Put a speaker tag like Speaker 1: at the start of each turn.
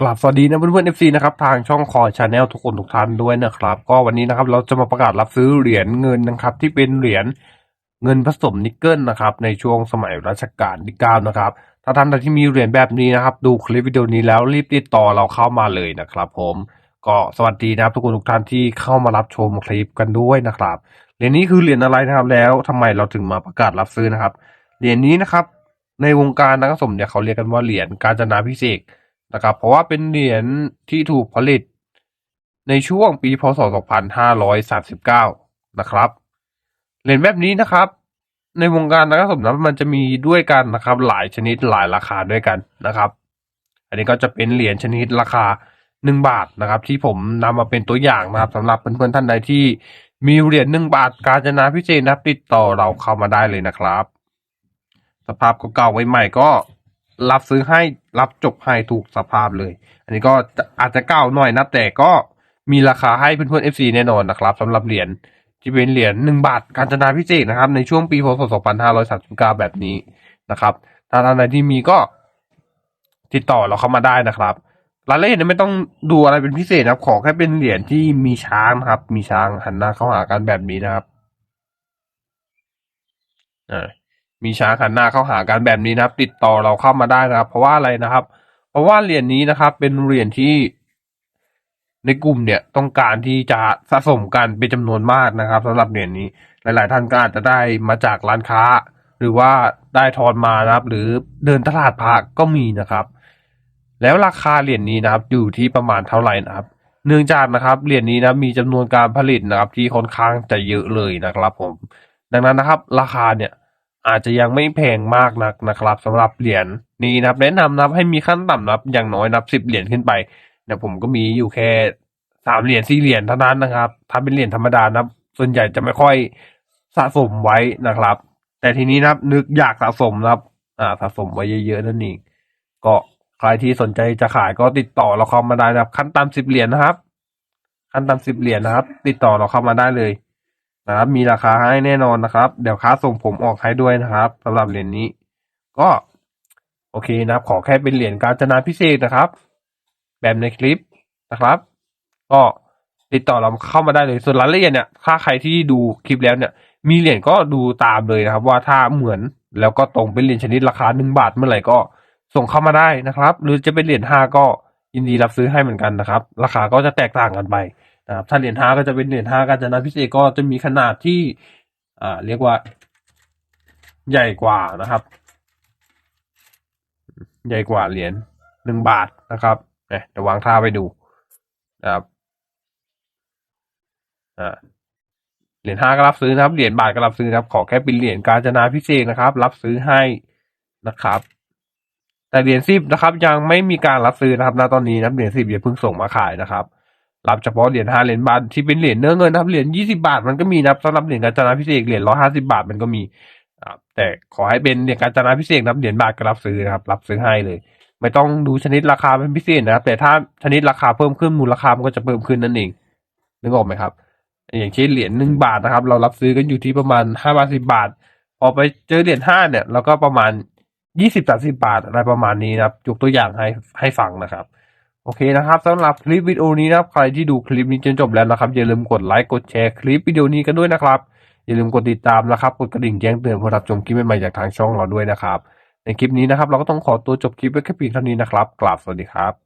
Speaker 1: กลับสวัสดีนะเพื่อนๆ FC นะครับทางช่องคอชาแนลทุกคนทุกท่านด้วยนะครับ ก็วันนี้นะครับเราจะมาประกาศรับซื้อเหรียญเงินนะครับ ที่เป็นเหรียญเงินผสมนิกเกิลนะครับในช่วงสมัยรัชกาลที่เก้านะครับถ้าท่านใดที่มีเหรียญแบบนี้นะครับดูคลิปวิดีโอนี้แล้วรีบติดต่อเราเข้ามาเลยนะครับ ผมก็สวัสดีนะครับทุกคนทุกท่านที่เข้ามารับชมคลิปกันด้วยนะครับเหรียญนี้คือเหรียญอะไรนะครับแล้วทำไมเราถึงมาประกาศรับซื้อนะครับเหรียญนี้นะครับในวงการนักสมเนี่ยเขาเรียกกันว่าเหรียญกาญจนาพิเศษ นะครับ เพราะว่าเป็นเหรียญที่ถูกผลิตในช่วงปีพศ 2539 นะครับ เหรียญแบบนี้นะครับ ในวงการนักสมนั้นมันจะมีด้วยกันนะครับ หลายชนิดหลายราคาด้วยกันนะครับ อันนี้ก็จะเป็นเหรียญชนิดราคาหนึ่งบาทนะครับ ที่ผมนำมาเป็นตัวอย่างนะครับสำหรับเพื่อนๆท่านใดที่มีเหรียญหนึ่งบาทกาญจนาพิเศษนับติดต่อเราเข้ามาได้เลยนะครับ สภาพเก่าๆใหม่ก็ รับซื้อให้รับจบให้ถูกสภาพเลย อันนี้ก็อาจจะเก่าหน่อยนะแต่ก็มีราคาให้เพื่อนๆ FC แน่นอนนะครับสำหรับเหรียญที่เป็นเหรียญหนึ่งบาทกาญจนาพิเศษนะครับ ในช่วงปีพศ 2539 แบบนี้นะครับถ้าท่านใดที่มีก็ติดต่อเราเข้ามาได้นะครับรายละเอียดเนี่ยไม่ต้องดูอะไรเป็นพิเศษนะครับ ขอแค่เป็นเหรียญที่มีช้างนะครับ มีช้างหันหน้าเข้าหากันแบบนี้นะครับอ่า มีช้างหันหน้าเข้าหากันแบบนี้นะครับ ติดต่อเราเข้ามาได้นะครับ เพราะว่าอะไรนะครับ เพราะว่าเหรียญนี้นะครับ เป็นเหรียญที่ในกลุ่มเนี่ยต้องการที่จะสะสมกันเป็นจำนวนมากนะครับสำหรับเหรียญนี้ หลาย ๆ ท่านก็อาจจะได้มาจากร้านค้า หรือว่าได้ทอนมานะครับ หรือเดินตลาดพระก็มีนะครับ แล้วราคาเหรียญนี้นะครับ อยู่ที่ประมาณเท่าไหร่นะครับ เนื่องจากนะครับเหรียญนี้นะมีจำนวนการผลิตนะครับ ที่ค่อนข้างจะเยอะเลยนะครับ ผม ดังนั้นนะครับ ราคาเนี่ย อาจจะยังไม่แพงมากนักนะครับสำหรับเหรียญนี้นะครับแนะนำนับให้มีขั้นต่ำนับอย่างน้อยนับสิบเหรียญขึ้นไปเนี่ยผมก็มีอยู่แค่สามเหรียญสี่เหรียญเท่านั้นนะครับ ถ้าเป็นเหรียญธรรมดานะครับ ส่วนใหญ่จะไม่ค่อยสะสมไว้นะครับ แต่ทีนี้นะครับนึกอยากสะสมนะครับ อ่าสะสมไว้เยอะๆนั่นเองก็ใครที่สนใจจะขายก็ติดต่อเราเข้ามาได้นะครับ ขั้นต่ำสิบเหรียญนะครับ ขั้นต่ำสิบเหรียญนะครับ ติดต่อเราเข้ามาได้เลย นะครับ มีราคาให้แน่นอนนะครับ เดี๋ยวค่าส่งผมออกให้ด้วยนะครับสำหรับเหรียญนี้ ก็โอเคนะครับ ขอแค่เป็นเหรียญกาญจนาพิเศษนะครับ แบบในคลิปนะครับ ก็ติดต่อเราเข้ามาได้เลย ส่วนรายละเอียดเนี่ย ถ้าใครที่ดูคลิปแล้วเนี่ย มีเหรียญก็ดูตามเลยนะครับ ว่าถ้าเหมือนแล้วก็ตรงเป็นเหรียญชนิดราคาหนึ่งบาทเมื่อไหร่ก็ส่งเข้ามาได้นะครับ หรือจะเป็นเหรียญห้าก็ยินดีรับซื้อให้เหมือนกันนะครับ ราคาก็จะแตกต่างกันไป นะครับถ้าเหรียญห้าก็จะเป็นเหรียญห้ากาญจนาพิเศษก็จะมีขนาดที่อ่าเรียกว่า ใหญ่กว่านะครับ ใหญ่กว่าเหรียญหนึ่งบาทนะครับเนี่ยเดี๋ยววางท่าไปดูนะครับอ่าเหรียญห้าก็รับซื้อนะครับ เหรียญบาทก็รับซื้อนะครับ ขอแค่เป็นเหรียญกาญจนาพิเศษนะครับ รับซื้อให้นะครับ แต่เหรียญสิบนะครับ ยังไม่มีการรับซื้อนะครับณตอนนี้นะเหรียญสิบอย่าเพิ่งส่งมาขายนะครับ รับเฉพาะเหรียญห้าเหรียญบาทที่เป็นเหรียญเนื้อเงินนะครับเหรียญยี่สิบาทมันก็มีนะครับสำหรับเหรียญกาญจนาพิเศษเหรียญร้อยห้าสิบาทมันก็มีครับแต่ขอให้เป็นเหรียญกาญจนาพิเศษนะครับเหรียญบาทก็รับซื้อนะครับรับซื้อให้เลย ไม่ต้องดูชนิดราคาเป็นพิเศษนะครับ แต่ถ้าชนิดราคาเพิ่มขึ้นมูลค่ามันก็จะเพิ่มขึ้นนั่นเองนึกออกไหมครับ อย่างเช่นเหรียญหนึ่งบาทนะครับ เรารับซื้อกันอยู่ที่ประมาณห้าบาทสิบาทพอไปเจอเหรียญห้าเนี่ยเราก็ประมาณยี่สิบสามสิบาทอะไรประมาณนี้นะครับยกตัวอย่างให้ให้ฟังนะครับ โอเคนะครับสำหรับคลิปวิดีโอนี้นะครับใครที่ดูคลิปนี้จนจบแล้วนะครับอย่าลืมกดไลค์กดแชร์คลิปวิดีโอนี้กันด้วยนะครับ อย่าลืมกดติดตามนะครับกดกระดิ่งแจ้งเตือนเพื่อรับชมคลิปใหม่ๆจากทางช่องเราด้วยนะครับ ในคลิปนี้นะครับเราก็ต้องขอตัวจบคลิปไว้แค่เพียงเท่านี้นะครับกราบสวัสดีครับ